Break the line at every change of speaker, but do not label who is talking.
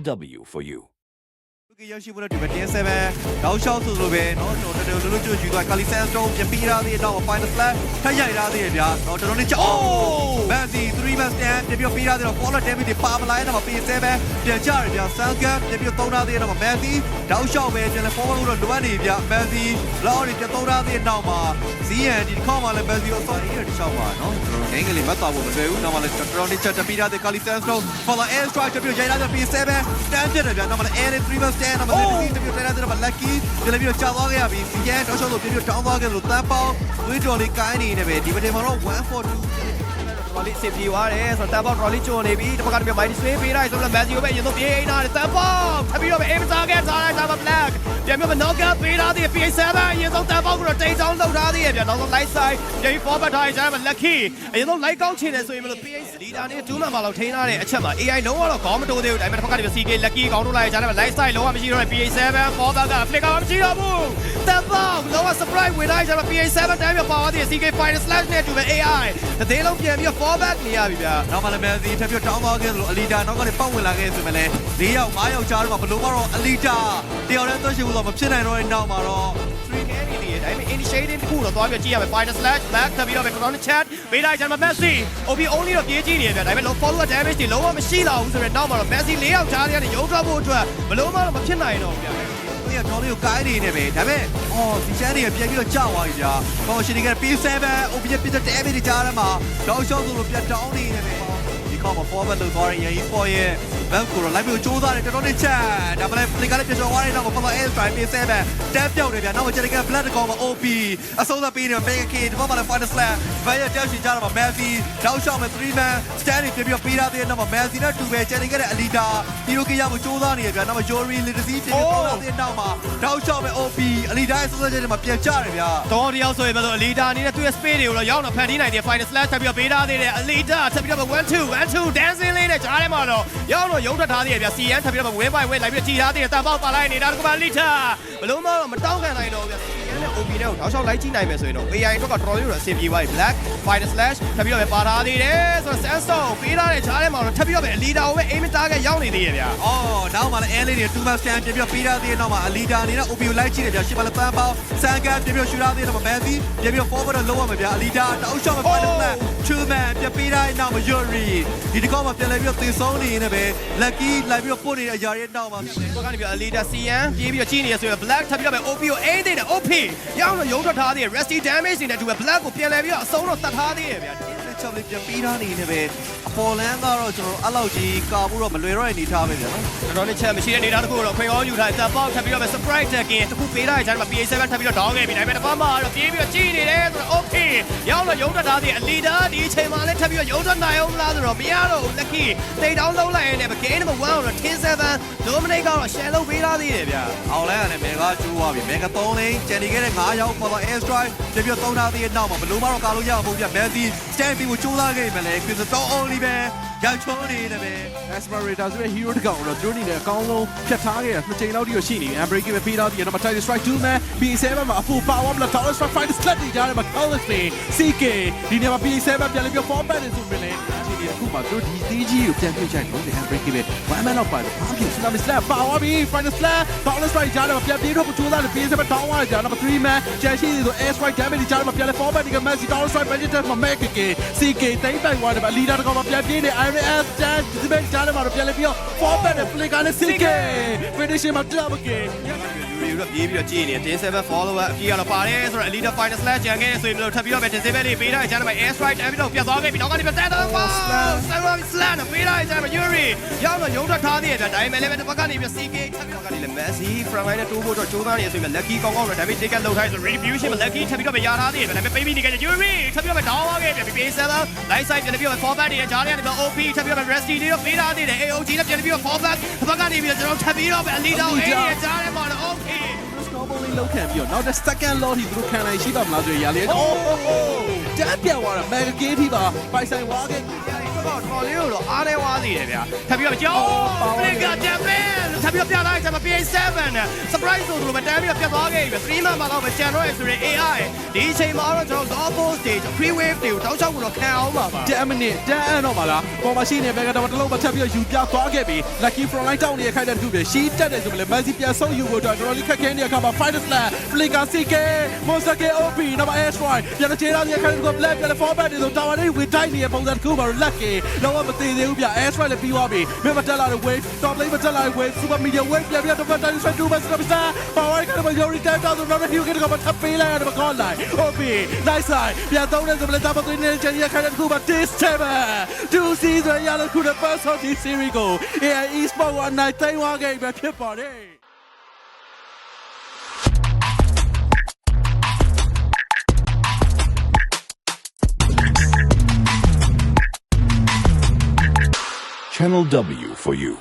LW for you.
ကရရှိဖို့ဒီဘက်တင်7တောက်လျှောက်ဆိုလိုပဲเนาะကျွန်တော်တော်တော်လွတ်လွတ်ကျွတ်ယူသွားကာလီဆန်စတုံးပြပြီးသားသေးတော့ final flat ထပ်ရိုက်သားသေးတယ်ဗျာเนาะတော်တော်လေးချောမန်စီ3 man stand ပြပြပြီးသားသေးတော့ follow damage တွေပါမလိုက်တော့ P7 ပြန်ကြရတယ်ဗျာ sun gun ပြပြသုံးသားသေးတော့မန်စီတောက်လျှောက်ပဲပြန်လဲ forward လို့လိုအပ်နေဗျာမန်စီလောက်တွေပြန်သုံးသားသေးတော့မှာ ZN ဒီခေါက်မှာလဲမန်စီကိုစော်ရတဲ့တစ်ချောင်းပါเนาะကျွန်တော်အင်္ဂလိပ်မတ်သွားဖို့မလွယ်ဘူးနောက်မှလည်းတော်တော်လေးချက်တပြီးသားသေးကာလီဆန်စတုံး follow air strike ပြပြရိုက်သားတဲ့ P7 stand ပြတယ်ဗျာနောက်မှလည်း air 3 man stand နောက်မှလည်းတပြတဲ့တဲ့မှာ lucky ကြလည်းပြီးတော့ကြာသွားခဲ့ရပြီစီကျန်တော့ရှော့လို့ပြပြတောင်းသွားခဲ့လို့တန်းပေါင်းဝင်းတော်လေးကိုင်းနေနေပဲဒီပတင်မှာတော့142
တော်လေးအဆင်ပြေသွားတယ်ဆိုတော့တန်ပေါက်တော်လေးကျွန်းနေပြီတစ်ခါကတော့မိုင်းဆွေးပေးလိုက်ဆိုတော့မက်ဆီကိုပဲအရင်ဆုံးပြေးနေတာတန်ပေါက်ထပ်ပြီးတော့ပဲအင်တာကက်ထားလိုက်တာပါ black ပြန်ပြီးတော့နောက်ကပေးထားသေး PS7 အရင်ဆုံးတန်ပေါက်ကတော့တိတ်တောင်းလောက်ထားသေးရဲ့ပြန်နောက်ဆုံး light side ပြန်ပြီး forward ထားရကြမှာ lucky အရင်ဆုံး light ကောင်းချင်တယ်ဆိုရင်မလို့ PS လီဒါနဲ့2မှန်ပါလောက်ထိန်းထားတဲ့အချက်မှာ AI လုံးဝတော့ခေါင်းမတိုးသေးဘူးဒါပေမဲ့တစ်ခါကနေ CK lucky ကောင်းထုတ်လိုက်ရကြမှာ light side လုံးဝမရှိတော့ PS7 forward က flick ကမရှိတော့ဘူးတန်ပေါက်လုံးဝ surprise ဝင်လိုက်ကြမှာ PS7 တိုင်းမှာပါသွားသေး CK final slash နဲ့တူပဲ AI တသေးလုံးပြန်ပြီး forward နေရပြီဗျာ
နောက်မှလည်းမယ်စီထပ်ပြတောင်းသွားခဲ့လို့အလီတာနောက်ကနေပတ်ဝင်လာခဲ့ဆိုမှလည်း၄ယောက်၅ယောက်ကြားတော့ဘလို့ကတော့အလီတာတယောက်တည်းသွက်ရှိဘူးတော့မဖြစ်နိုင်တော့တဲ့နောက်မှာတော့
3 carry တွေဒါပေမဲ့ initiating တစ်ခုတော့သွားပြီးကြည့်ရမယ် final slash back ထပ်ပြီးတော့ပဲ corner chat ပေးလိုက်ကြမှာ Messi OB only တော့ပြေးကြည့်နေတယ်ဗျာဒါပေမဲ့ follow damage တွေလုံးဝမရှိတော့ဘူးဆိုတော့နောက်မှာတော့ Messi ၄ယောက်ကြားထဲကနေရုံထွက်ဖို့အတွက်ဘလို့မှတော့မဖြစ်နိုင်တော့ဘူးဗျာ
သူကတော်လေးကိုကိုင်းနေနေပဲဒါပေမဲ့အော်စီချန်တွေကပြန်ပြီးတော့ကြောက်သွားပြီဗျာကောင်းရှင်တွေက P7 OB ပြစ်တဲ့ damage တွေကြားထဲမှာတောက်လျှောက်ဆိုလို့ပြန်တောင်းနေနေပဲဒီခေါက်မှာ forward လို့သွားရင်ရေး for ရဲ့ ဘက်ကိုတော့လိုက်ပြီးစူးစမ်းတယ်တော်တော်လေးချက်ဒါမှလည်းပလင်ကလည်းပြချော်သွားတယ်တော့ဖလာ S drive ပေးဆဲပဲတက်ပြောက်တယ်ဗျာနောက်မှကျတဲ့က black ကောင်မှာ OP အဆုံးသတ်ပေးနေ Mega K ဒီဘက်မှာလည်း final slam ဘယ်ရတက်ရှိကြတော့မှာ Messi တောက်ရှောက်မဲ့3 man stand ပြပြပေးထားတဲ့နောက်မှာ Messi နဲ့တူပဲကျတဲ့ကတဲ့ Alita ဒီလိုကရဖို့စူးစမ်းနေရဗျာနောက်မှ Jory Little ပြပြပေါ်လာတဲ့နောက်မှာတောက်ရှောက်မဲ့ OP Alita ရဲ့ဆုံးသတ်ချက်တွေမှာပြန်ကြတယ်ဗျာ
တော့တယောက်ဆိုရင်ဘယ်လို leader အနေနဲ့သူ့ရဲ့ space တွေကိုတော့ရောက်တော့ဖန်တီးနိုင်တယ် final slash ထပ်ပြီးတော့ပေးထားသေးတယ် leader ထပ်ပြီးတော့1 2 1 2 dancing လေးနဲ့ကြားထဲမှာတော့ရောက်တော့ရုံထွက်ထားသေးတယ်ဗျာ CN ထပ်ပြီးတော့ဝဲပိုင်ဝဲလိုက်ပြီးကြည်ထားသေးတယ်တန်ပေါက်ပါလိုက်နေတာတကဘာ leader ဘလို့မှမတောင်းခံနိုင်တော့ဗျာ CN နဲ့ OP နဲ့ကိုတောက်လျှောက်လိုက်ကြည့်နိုင်မယ်ဆိုရင်တော့ AI တော့ကတော်တော်လေးတော့အဆင်ပြေသွားပြီ black final slash ထပ်ပြီးတော့ပဲပါထားသေးတယ်ဆိုတော့ sensor ပေးထားတဲ့ကြားထဲမှာတော့ထပ်ပြီးတော့ပဲ leader ကိုပဲ aim target ရောက်နေသေးရဲ့ဗျာ
အော်နောက်မှလည်း L လေးတွေ2 man stand ပြပြပေးထားတဲ့နောက်မှာ Alita အနေနဲ့ OP ကိုလိုက်ကြည့်တယ်ဗျာရှစ်ပါလည်းပန်းပေါင်းဆန်ကန်ပြပြရှူထားတဲ့နောက်မှာ Messi ပြပြ forward တော့လုံးဝမှာဗျာ Alita တောက်ရှောက်မှာ final slam 2 man ပြပေးထားတဲ့နောက်မှာ Yuri ဒီတစ်ခေါက်မှာပြန်လဲပြီးတော့သေဆုံးနေနေပဲ Lucky လိုက်ပြီးတော့ပို့နေတဲ့အရာတွေနောက်မှာ
ဘက်ကနေပြီး leader CN ပြေးပြီးတော့ကြီးနေရဆိုရင် black ထပ်ပြီးတော့ပဲ OP ကိုအိမ်သေးတယ် OP ရောက်တော့ရုံထွက်ထားသေးတယ် rusty damage တွေနဲ့တူပဲ black ကိုပြန်လဲပြီးတော့အဆုံးတော့တတ်ထားသေးတယ်ဗျာ
လက် ချောက်လေးပြန်ပေးထားနေနေပဲအပေါ်လန်းကတော့ကျွန်တော်အဲ့လောက်ကြီးကာဖို့တော့မလွယ်တော့တဲ့အနေထားပဲဗျာနော်
တော်တော်လေးချက်မရှိတဲ့နေတာတခုတော့ခွေရောယူထားတယ်ပေါက်ထပ်ပြီးတော့ပဲ surprise တက်ကင်တခုပေးထားတဲ့ဂျာတ်မှာ PA7 ထပ်ပြီးတော့ဒေါင်းခဲ့ပြီဒါပေမဲ့တစ်ပတ်မှတော့ပြေးပြီးတော့ကြီးနေတယ်ဆိုတော့ okay ရောက်တော့ရုံထွက်ထားသေးတယ် leader ဒီအချိန်မှာလည်းထပ်ပြီးတော့ရုံထွက်နိုင်အောင်မလားဆိုတော့မရတော့ဘူး lucky တိတ်တောင်းလုံးလိုက်ရင်လည်း game number 1တော့ tin 7 dominate ကတော့ share လုပ်ပေးထားသေးတယ်ဗျာ
အောင်လဲရတယ်မေဂါကျိုးသွားပြီမေဂါ3လိန်ကျန်နေခဲ့တဲ့9ရောက်ပေါ်တော့ air strike ပြပြသုံးထားသေးတဲ့နောက်မှာဘလို့မတော့ကာလို့ရအောင်ဗျာ Messi stand ပြီးကိုကျိုးသားခဲ့ပြီမလဲ Chris တော့ only ပဲရောက်ချိုးနေတယ်ပဲ
Aspirator ဆိုတဲ့ hero တကောင်တော့သူတို့အနေနဲ့အကောင်းဆုံးဖြတ်ထားခဲ့တာနှစ်ချိန်လောက်တိတော့ရှိနေပြီ Unbreaking ပဲပေးထားပြီးတော့ Titan Strike 2 man B7 မှာအပူ power မှာ Tower Strike Fighter Slut တွေကြားထဲမှာ Colors တွေ CK ဒီနေရာမှာ B7 ပြန်လည်းပြီး format တွေဆိုပြီးလည်းဒီနေရာ ခုမှာသူတို့ဒီ DG ကိုပြန်ပြချိုက်လို့ Unbreaking ပဲ one man လောက်ပါတယ်ဘာဖြစ် Tsunami Slam power ပြီး Fighter Slam Tower Strike ကြားထဲမှာပြန်ပြေးတော့ပချိုးသားတယ် B7 တောင်းသွားကြတယ် number 3 man ကျန်ရှိနေဆို air strike damage ကြားထဲမှာပြန်လည်း format တွေက Messi Tower Strike budget မှာ Meg CK တိမ့်ပိုင်သွားတယ်ဗျ leader တကောင်မှာပြန်ပြေးနေ Iron S တန်ဒီဘက်ကြားထဲမှာတော့ပြန်လည်းပြီးတော့ format နဲ့ play ကလည်း CK finishing မှာ double game
ယူရီတော့ပြေးပြီးတော့ကြည့်နေတယ်10 7 follower အပြေးကတော့ပါတယ်ဆိုတော့ elite final slash ကြံခဲ့ဆိုရင်တော့ထပ်ပြီးတော့ပဲ10 7လေးပေးထားတဲ့ဂျာတ်မှာ air strike အပြီးတော့ပြတ်သွားခဲ့ပြီနောက်ကနေပြတ်တဲ့တော့ slam slam ပေးထားတဲ့ဂျာတ်မှာ yuri ရောက်တော့ရုံထွက်ထားသေးတယ်ဗျာဒါပေမဲ့လည်းတစ်ပတ်ကနေပြီး CK ထပ်ပြီးတော့ကနေလည်း Messi front line နဲ့တိုးဖို့တော့ကြိုးစားနေရဆိုရင် lucky ကောင်းကောင်းတော့ damage take လောက်ထားဆို retribution မှာ lucky ထပ်ပြီးတော့ပဲရထားသေးတယ်ဗျာဒါပေမဲ့ပေးပြီးနေခဲ့တဲ့ yuri ထပ်ပြီးတော့ပဲ down သွားခဲ့ပြီ PA7 light side ပြန်ပြီးတော့ forward တွေဂျာတ်ကနေပြီး OP ထပ်ပြီးတော့ resty တွေတော့ပေးထားသေးတယ် AOG နဲ့ပြန်ပြီးတော့ forward တစ်ပတ်ကနေပြီးတော့ကျွန်တော်ထပ်ပြီးတော့ပဲ elite တော့ area ဂျာတ်ထဲမှာတော့ okay
snowball လေးလောက်ခံပြီးတော့နောက်တဲ့ second lot ထိသူတို့ခံနိုင်ရှိပါမလားဆိုရရလေအိုးတန်းပြောင်းသွားတာ mega game ထိပါပိုင်ဆိုင်ဝါခဲ့
တော့တော်လေးကိုတော့အားနေဝါသေးတယ်ဗျာထပ်ပြီးတော့ကြောဖလစ်ကဂျပန် ထပ်ပြီးတော့ပြလိုက်တယ်မှာ PA7 နဲ့ surprise ဆိုသူတို့မတန်းပြီးတော့ပြတ်သွားခဲ့ပြီ3မှတ်မှတော့မကျန်တော့ရဆိုရင် AI ဒီအချိန်မှာတော့ကျွန်တော် off stage free wave တွေကိုတောက်ချောက်ကတော့ခံအောင်ပါပါ
10မိနစ်တန်းအန်တော့ပါလားပေါ်မှာရှိနေဘက်ကတော့တလုံးမထပ်ပြီးယူပြသွားခဲ့ပြီ lucky from line တောင်းနေတဲ့ခိုက်တဲ့တစ်ခုပဲရှီးတက်တယ်ဆိုမလဲ Messi ပြန်ဆုံးယူဖို့အတွက်တော်တော်လေးခက်ခဲနေတဲ့အခါမှာ final slam flicker CK monster K OP နောက်မှာ air strike ပြန်ချေလာတဲ့ခိုက်တဲ့က black ပြန် forward တွေဆိုတာဝါလေးဝင်တိုင်းနေတဲ့ပုံစံတစ်ခုပါတော့ lucky တော့မသေးသေးဘူးဗျ air strike လည်းပြီးသွားပြီမြမတက်လာတဲ့ wave top lane မတက်လာတဲ့ wave super media wave ပြန်ပြန်တော့ time strike 2 best superstar power ကတော့ Yori တက်တော့တော့ Hugh ကတော့ထပ်ပေးလိုက်ရတယ်မကောင်းလိုက် OP nice side ပြန်သုံးတဲ့ဆိုမလဲတာမသွင်းနေတဲ့ချန်ရခိုင်တဲ့တစ်ခုပါ this table 2 season ရလို့ခုတဲ့ first of this series ကို AI Esport ကအနိုင်သိမ်းသွားခဲ့ပြီဖြစ်ပါတယ်
Channel W for you.